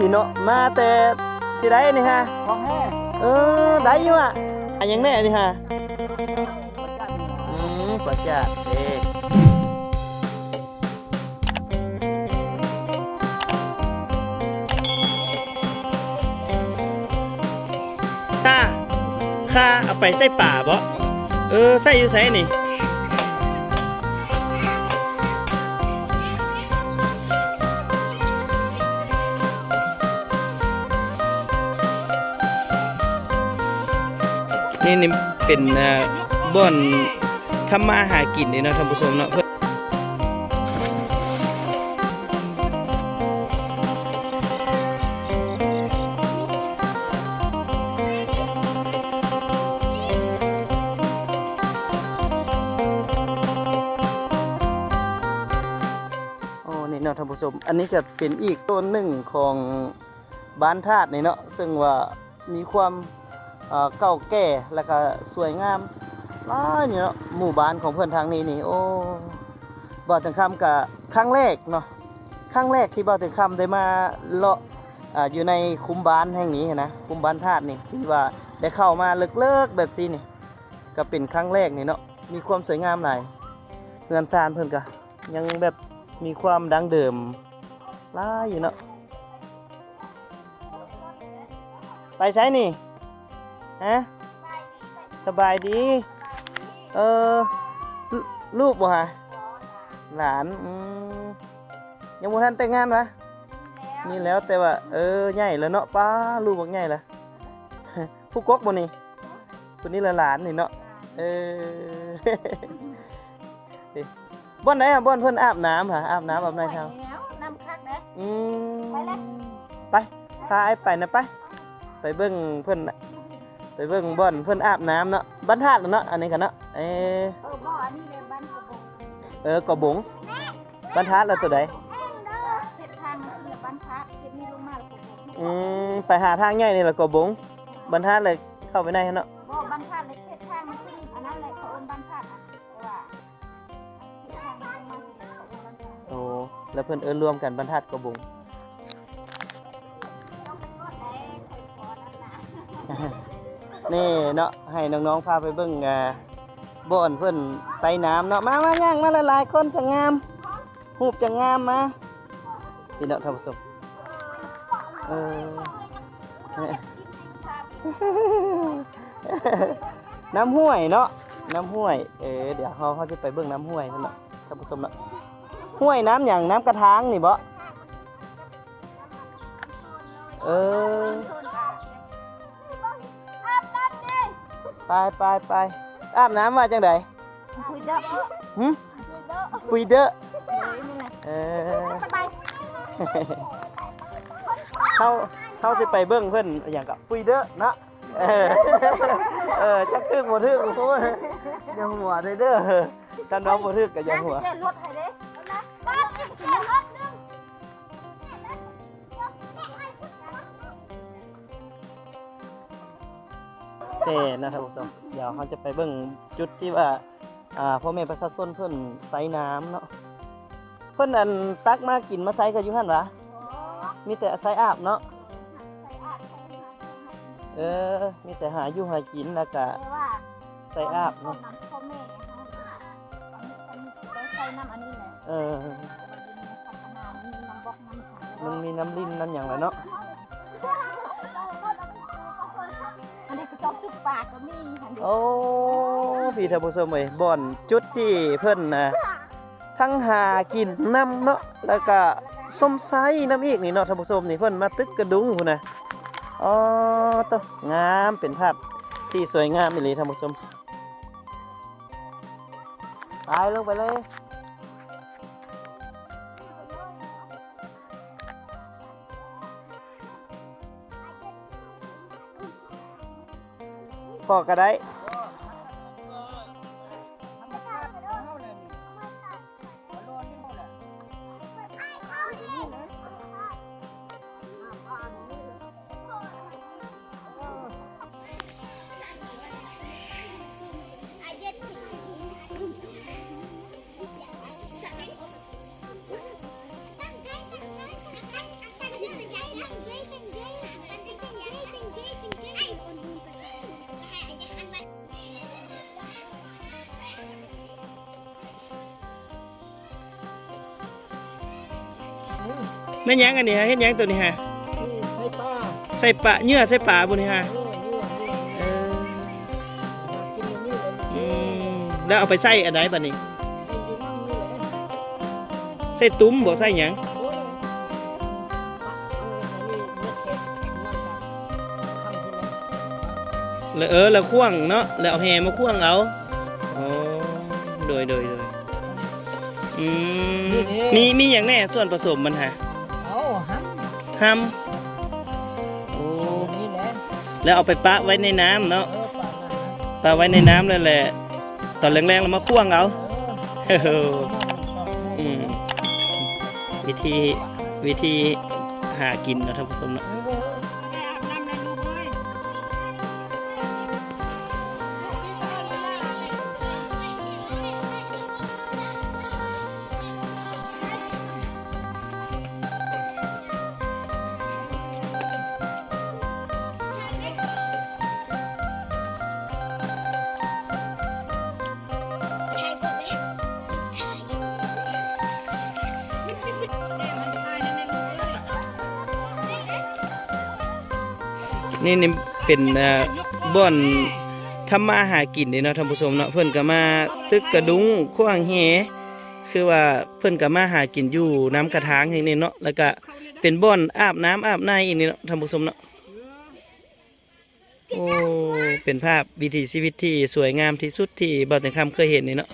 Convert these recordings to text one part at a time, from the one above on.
พี่เนาะมาแต่สิได้นี่ฮะของแห้งเออได้อยู่อะอันยังแน่นี่ฮะอืมกว่าจะเด็กข้าข้าเอาไปใส่ป่าบ่เออใส่อยู่ใส่นี่ นี่นี่เป็นบ่อนทำมาหากินนี่เนาะท่านผู้ชมเนาะเพิ่นโอ้นี่เนาะท่านผู้ชม อันนี้ก็เป็นอีกต้นหนึ่งของบ้านธาตุนี่เนาะซึ่งว่ามีความ เก่าแก่แล้วก็สวยงามหลายนี่เนาะหมู่บ้านของเพื่อนทางนี้นี่โอ้บ่าวถึงคำกับครั้งแรกเนาะครั้งแรกที่บ่าวถึงคำได้มาเลาะอยู่ในคุ้มบ้านแห่งนี้นะคุ้มบ้านธาตุนี่ที่ว่าได้เข้ามาเลิกๆแบบซีนี่ก็เป็นครั้งแรกนี่เนาะมีความสวยงามหลายเรือนซานเพิ่อนก็ยังแบบมีความดังเดิมหลาอยู่เนาะไปใช้นี่ ฮะสบายดี เออลลูกบ่ฮะหลานอืมยังบ่ทันแต่งงานวะนี่แล้วแต่ว่า เออใหญ่แล้วเนาะป้าลูกบักใหญ่ละผู้กกบ่นี่คนนี้ละหลานนี่เนาะเออนี่บ่อนไหนอะบ่อนเพิ่นอาบน้ำค่ะอาบน้ำอาบในเท้าน้ำคักเด้ออืมไปแล้วไปพาไอ้ไปนะไปไปเบิ่งเพิ่นน่ะ ไปเบิ่งบ่อนเพิ่นอาบน้ำเนาะบรรทัดเนาะอันนี้กันเนาะเออเออบ่อนี่เลยบ้านกระบอกเออกระบงบรรทัดแล้วตัวใดแห้งเด้อเฮ็ดทางเรือบ้านพระเฮ็ดมีลงมาแล้วกระบอกอืมไปหาทางใหญ่นี่แหละกระบงบรรทัดเลยเข้าไปได้เนาะบ่บ้านพระเลยเฮ็ดทางมันขึ้นอันนั้นเลยเขาเอิ้นบ้านพระอะแต่ว่าเฮ็ดทางลงมาเขาเอิ้นบ้านพระโอ้แล้วเพิ่นเอิ้นรวมกันบรรทัดกระบงต้อง นี่เนาะให้น้องๆพาไปเบิ่งอ่าบ่อนเพิ่อนใส่น้ำเนาะมามาย่างมาหลายคนจะงามรูปจะงามมาพี่เนาะท่านผู้ชมเออน้ำห้วยเนาะน้ำห้วยเออเดี๋ยวเขาเขาจะไปเบิ่งน้ำห้วยนั่นเนาะท่านผู้ชมเนาะห้วยน้ำอย่างน้ำกระทางนี่บ่เออ ไปไปไปอาบน้ำมาจังไดคุยเด้อหึคุยเด้อคุยเด้อเฮ้ยนี่แหละเออสบายเขาเขาสิไปเบิ่งเพิ่นอย่างกับคุยเด้อเนาะเออเออจักทึกบ่ทึกโอ้ยอย่าหัวเด้อเด้อถ้าน้องบ่ทึกก็อย่าหัวเจ็ดรถให้เด้ เต้นะครับผู้ชมเดี๋ยวเขาจะไปเบิ่งจุดที่ว่าอ่าพ่อแม่ประชาชนเพิ่นใส่น้ำเนาะเพิ่นอันตักมากินมาใส่กันอยู่หั่นวะมีแต่ใส่อาบเนาะเออ มีแต่หาอยู่หากินแล้วก็ใส่อาบเนาะพ่อแม่เขาใส่น้ำอันนี้แหละเออมันมีน้ำบกน้ำขังมันมีน้ำลิ้นน้ำอย่างไรเนาะ ปากก็มีอันนี้โอ้พี่ท่านผู้ชมเอ้ยบ่อนจุดที่เพิ่นน่ะทั้งหากินน้ำเนาะแล้วก็ส้มไซน้ำอีกนี่เนาะท่านผู้ชมนี่เพิ่นมาตึกกระดุงพุ่นน่ะอ๋อตวงามเป็นภาพที่สวยงามอีหลีท่านผู้ชมตายลงไปเลย อก็ได้ นั่นยังอันนี้ฮะเฮ็ดยังตัวนี้ฮะนี่ใส่ปลาใส่ปลาเนื้อใส่ปลาบ่นี่ฮะเออเนื้อเนื้อเออกินอย่างนี้เลยอืมแล้วเอาไปใส่อันใดบัดนี้ใส่อยู่นั่งนี่แหละใส่ตุ้มบ่ใส่หยังโอ้ยปะเอออันนี้เม็ดเข็ดนั่นกับทำที่ไหนแล้วเออแล้วควงเนาะแล้วเอาแหมาควงเอาอ๋อโดยโดยโดยอืมมีมีหยังแน่ส่วนผสมมันฮะ ห้ำโอ้นี่แหละแล้วเอาไปปะไว้ในน้ำเนาะเออปลาหนาปะไว้ในน้ำเลยแหละ ตอนแรงๆเรามาพ่วงเอาเอออืมวิธีวิธีหากินเนาะท่านผู้ชมเนาะ เออ นี่นี่เป็นบ่อนทำมาหากินนี่เนาะท่านผู้ชมเนาะเพิ่อนก็มาตึกกระดุงขว้างแหคือว่าเพิ่อนก็มาหากินอยู่น้ำกระถางแห่งนี้เนาะแล้วก็เป็นบ่อนอาบน้ำอาบในอีกนี่เนาะท่านผู้ชมเนาะโอ้เป็นภาพวิถีชีวิตที่สวยงามที่สุดที่บ่าวแต่คำเคยเห็นนี่เนาะ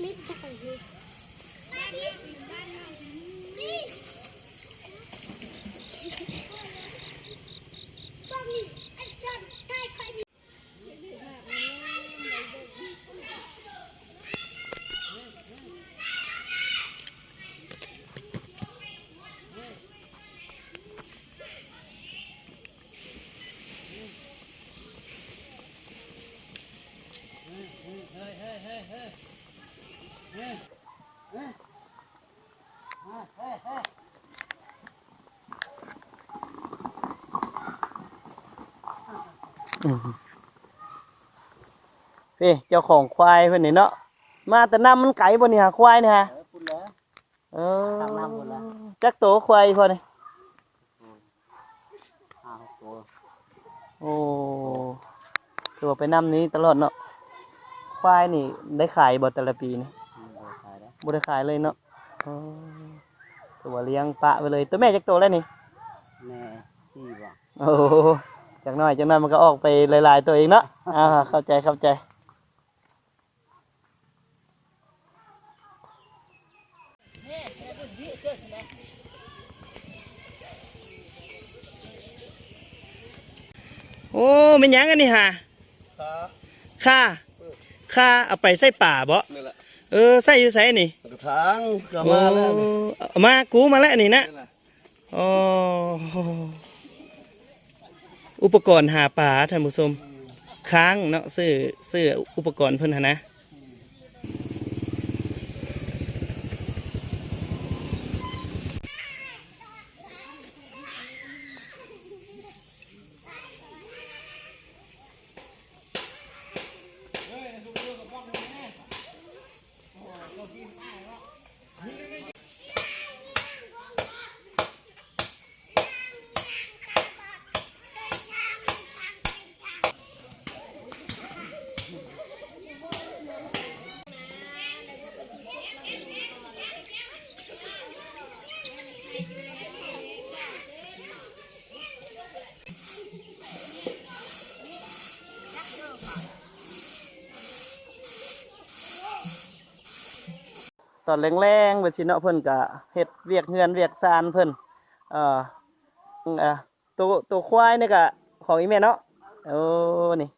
อืมเฮ้เจ้าของควายเพิ่นนี่เนาะมาแต่น้ำมันไก่บ่นี่ฮะควายนี่ฮะเออคุณเหรอเออตามน้ำหมดแล้วจักโตควายพอนี่อ้าวตัวโอ้ถือว่าไปน้ำนี้ตลอดเนาะควายนี่ได้ขายบ่แต่ละปีนี่มันบ่ขายแล้วบ่ได้ขายเลยเนาะ อ๋อถือว่าเลี้ยงปะไปเลยตัวแม่จักโตแล้วนี่แม่สี่บ่โอ้จากหน้อยจากหน้อยมันก็ออกไปหลายๆตัวเองเนาะอ่าเข้าใจเข้าใจโอ้เป็นหยังกันนี่ฮะครับค่าค่าเอาไปใส่ป่าบ่นี่แหละ เออใส่อยู่ใส่นี่กระถางกระมาแล้วนี่โอ้เอามากูมาแล้วนี่นะนี่แหละอ๋ออุปกรณ์หาปลาท่านผู้ชมค้างเนาะซื้อซื้ออุปกรณ์เพิ่นหนนะ ตอนแรงๆเวชิเนาะเพิ่นก็เฮ็ดเวียกเฮือนเวียกซานเพิ่นเอ่อเอ่อตัวตัวควายนี่ก็ของอีแม่เนาะโอ้นี่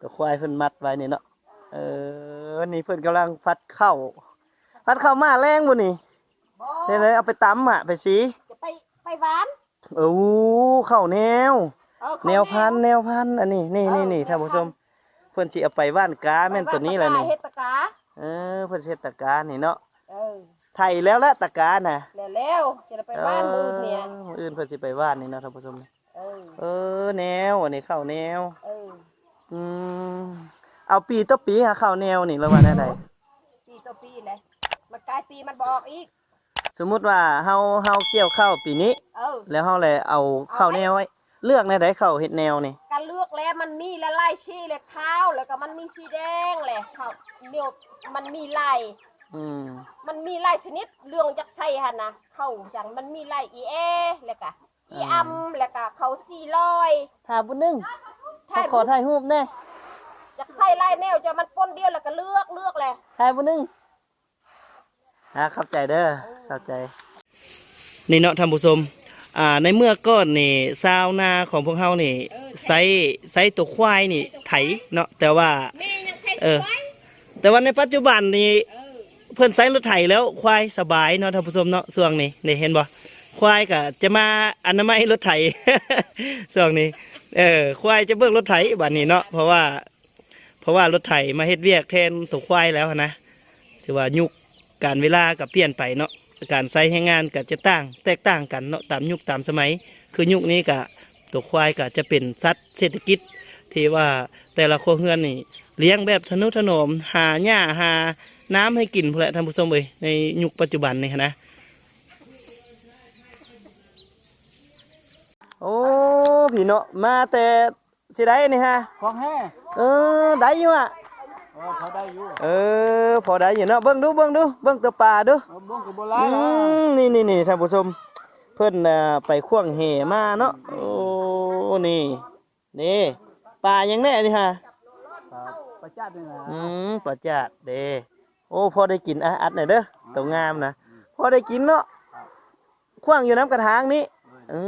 ตัวควายเพิ่นมัดไว้นี่เนาะเออนี่เพิ่นกำลังพัดเข้าวพัดเข้าวมาแรงบ่นี่บ่เด้เลยเอาไปตำอะไปสีจะไปไปหวานโอ้เข้าวแนวเออแนวพันธุ์แนวพันธุ์อันนี้นี่นี่นี่ท่านผู้ชมเพิ่นสิเอาไปว่านกาแม่นตัวนี้แหละนี่เฮ็ดตะกาเออเพิ่นสิเฮ็ดตะกร้านี่เนาะ เเออไถแล้วละตะกร้าน่ะแล้วแล้วจะได้ไปบ้านมื้อเนี่ยเออมื้ออื่นเพิ่นสิไปบ้านนี่เนาะท่านผู้ชมเออเออแนวอันนี้เข้าแนวเอออืมเอาปีต่อปีหาเข้าแนวนี่แล้วว่าแนวใดปีต่อปีเลยมันกลายปีมันบอกอีก สมมุติว่าเฮาเฮาเกี่ยวข้าวปีนี้เออแล้วเฮาเลยเอาเข้าแนวไว้เลือกแนวใดเข้าเฮ็ดแนวนี่การเลือกแล้วมันมีละลายชี้เลยข้าวแล้วก็มันมีสีแดงเลยข้าวเหนียวมันมีลาย อืมมันมีลายชนิดเรื่องจักใส่หั่นนะเข้าจังมันมีลายอีเอแล้วก็อีอัมแล้วก็เขาสี่ร้อยถ้าผู้หนึงถ่ายขอถ่ายรูปแน่จักใส่ลายแนวจะมันปนเดียวแล้วก็เลือกเลือกเลยถ่ายผู้หนึงอ่าเข้าใจเด้อเข้าใจนี่เนาะท่านผู้ชมอ่าในเมื่อก่อนนี่ซาวนาของพวกเฮานี่ใช้ใช้ตัวควายนี่ไถเนาะแต่ว่าแม่ยังไทยเออแต่ว่าในปัจจุบันนี่ เพิ่อนใช้รถไถแล้วควายสบายเนาะท่านผู้ชมเนาะช่วงนี้นี่เห็นบ่ควายก็จะมาอนามัยรถไถช่วงนี้ เออควายจะเบิกรถไถบัดนี้เนาะเพราะว่า เพราะว่ารถไถมาเฮ็ดเวียกแทนตัวควายแล้วนะถือว่ายุคการเวลาก็เปลี่ยนไปเนาะการใช้แรงงานก็จะต่าง แตกต่างกันเนาะตามยุคตามสมัย คือยุคนี้ก็ตัวควายก็จะเป็นสัตว์เศรษฐกิจ ที่ว่าแต่ละครัวเรือนนี่เลี้ยงแบบทนุถนอมหาหญ้าหา น้ำให้กินพนแหละท่านผู้ชมเอ้ยในยุคปัจจุบันนี่นะโอ้พี่เนาะมาแต่สิได้นี่ฮะของแห้เออได้อยู่อะเออพอได้อยู่เออพอได้อยู่เนาะเบิ่งดูเบิ่งดูเบิ่งตัวปลาดูเออบ้งกับโบอืราณนะมนี่นี่นี่ท่านผู้ชมเพิ่นน่ะไปข่วงเหมาเนาะโอ้นี่นี่ปลายังแน่นี่ฮะครับประจัดนี่นะอืมประจัดเด้ โอ้พอได้กินอะอัดหน่อยเด้อตัวงามนะพอได้กินเนาะขว้างอยู่น้ำกระถางนี้อื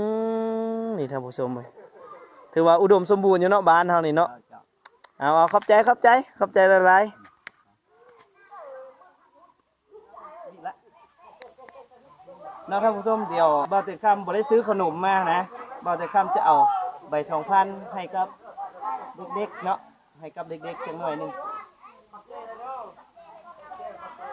มนี่ท่านผู้ชมเลยถือว่าอุดมสมบูรณ์อยู่เนาะบ้านเฮานี่เนาะเอาเอาขอบใจขอบใจขอบใจละลายนะท่านผู้ชมเดี๋ยวบ่าวเตคำบ่ได้ซื้อขนมมานะบ่าวเตคำจะเอาใบสองพันให้กับเด็กๆเนาะให้กับเด็กๆจังหน่อยหนึง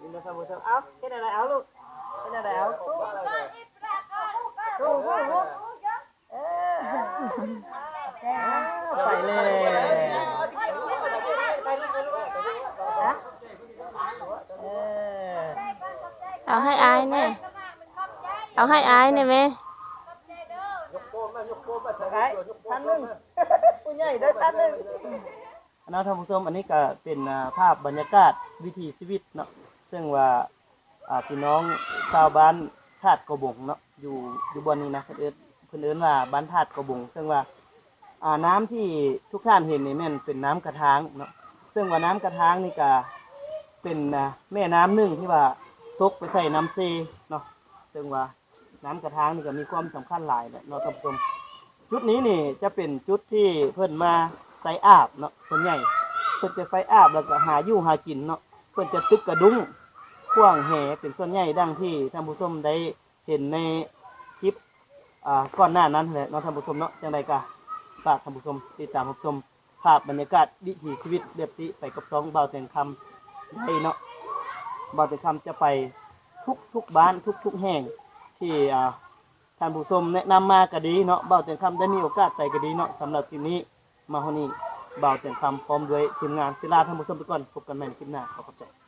นี่นะครับผู้ชมเอาแค่ไหนเอาลูกแค่ไหนเอาไปเลยเออ เอาให้อายแน่เอา ให้อายแน่แม่ไอ้ท่านหนึงผู้ใหญ่ได้ท่านหนึงนะท่านผู้ชมอันนี้ก็เป็นอ่าภาพบรรยากาศวิถีชีวิตเนาะซึ่งว่าอ่าพี่น้องชาวบ้านธาตุกระบงเนาะอยู่อยู่บนนี้นะเพิ่นเอิ้นเพิ่นเอิ้นว่าบ้านธาตุกระบง ซึ่งว่าอ่าน้ำที่ทุกท่านเห็นนี่แม่นเป็นน้ำกระทางเนาะซึ่งว่าน้ำกระทางนี่ก็เป็นอ่าแม่น้ำหนึ่งที่ว่าตกไปใส่น้ำเซเนาะซึ่งว่า น้ำกระทางนี่ก็มีความสำคัญหลายแหละเนาะท่านผู้ชมจุดนี้นี่จะเป็นจุดที่เพิ่นมาใส่อาบเนาะส่วนใหญ่เพิ่นจะใส่อาบแล้วก็หาอยู่หากินเนาะเพิ่นจะตึกกระดุ้งขว้างแห่เป็นส่วนใหญ่ดังที่ท่านผู้ชมได้เห็นในคลิปอ่าก่อนหน้านั้นแหละเนาะท่านผู้ชมเนาะจังไดก็ฝากท่านผู้ชมติดตามรับชมภาพบรรยากาศวิถีชีวิตเรียบสิไปกับสองเบาแต่งคำได้เนาะเบาแต่งคำจะไปทุกทุกบ้านทุกทุกแห่ง ที่ท่านผู้ชมแนะนำมาก็ดีเนาะเบาเต็มคำได้มีโอกาสไปก็ดีเนาะสำหรับคลิปนี้มาเฮนี้เบาเต็มคำพร้อมด้วยทีมงานศิลาท่านผู้ชมไปก่อนพบกันใหม่ในคลิปหน้าขอบคุณ